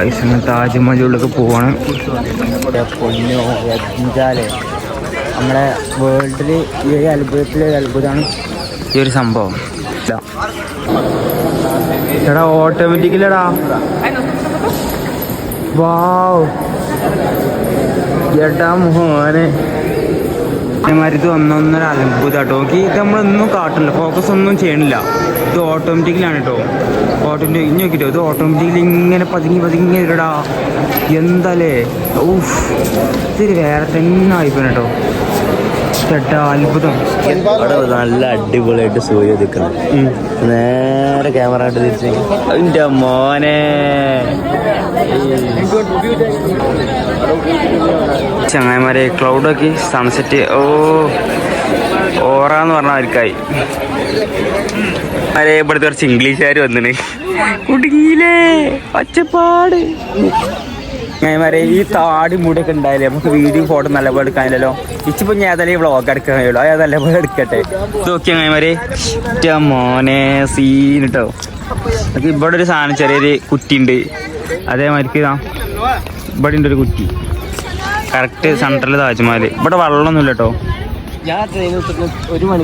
അങ്ങനെ താജ്മഹലിലൊക്കെ പോവാണ്. പൊന്നോ വെച്ചാലേ നമ്മളെ വേൾഡിൽ ഈ ഒരു അത്ഭുതത്തിലെ അത്ഭുതമാണ് ഈ ഒരു സംഭവം. എടാ ഓട്ടോമാറ്റിക്കലടാ വാവ് എടാ മോനെ. ഇത് ഒന്നൊന്നര അത്ഭുതമാണ് കേട്ടോ ഇത് നമ്മളൊന്നും കാട്ടില്ല ഫോക്കസ് ഒന്നും ചെയ്യണില്ല. ഇത് ഓട്ടോമാറ്റിക്കലാണ് കേട്ടോ ഓട്ടോമാറ്റിക് ഇനി നോക്കിട്ടോ ഇത് ഓട്ടോമാറ്റിക്കലി ഇങ്ങനെ പതുങ്ങി പതുങ്ങി ഇടടാ എന്താലേ? ഊഫ് ഇത്തിരി വേറെ തന്നെ ആയിപ്പോയി കേട്ടോ അത്ഭുതം. നല്ല അടിപൊളിയായിട്ട് സൂര്യ നിൽക്കണം നേരെ ക്യാമറ ആയിട്ട് തിരിച്ചു എന്റെ മോനെ. ചങ്ങായിമാരെ ക്ലൗഡൊക്കെ സൺസെറ്റ് ഓ ഓറാന്ന് പറഞ്ഞ ആർക്കായി? അരേ ഇവിടുത്തെ കുറച്ച് ഇംഗ്ലീഷുകാർ വന്നിന്. കുടുങ്ങിയില്ലേ? ഒച്ചപ്പാട്. ചങ്ങായിമാരെ ഈ താടി മുടിയൊക്കെ ഉണ്ടായില്ലേ? നമുക്ക് വീഡിയോ ഫോട്ടോ നല്ലപോലെ എടുക്കാനില്ലല്ലോ. ഇച്ചിപ്പോ ഞാൻ ഏതായാലും വ്ളോഗ് എടുക്കാൻ കഴിയുള്ളൂ. അത് നല്ലപോലെ എടുക്കട്ടെ. നോക്കിയാ ഒറ്റ മോനെ സീൻ കേട്ടോ ഇവിടെ ഒരു സാധനം ചെറിയൊരു കുറ്റി ഉണ്ട് അതേമാതിരിക്ക് ഇവിടെ ഉണ്ട് ഒരു കുറ്റി. കറക്റ്റ് സെൻട്രൽ താജ്മഹൽ ഇവിടെ വെള്ളമൊന്നുമില്ല കേട്ടോ ഞാൻ ട്രെയിനിൽ ഒരു മണി